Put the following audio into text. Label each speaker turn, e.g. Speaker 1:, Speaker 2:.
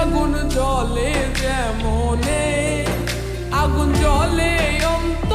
Speaker 1: আগুন জলে যেমনে আগুন জলে অন্ত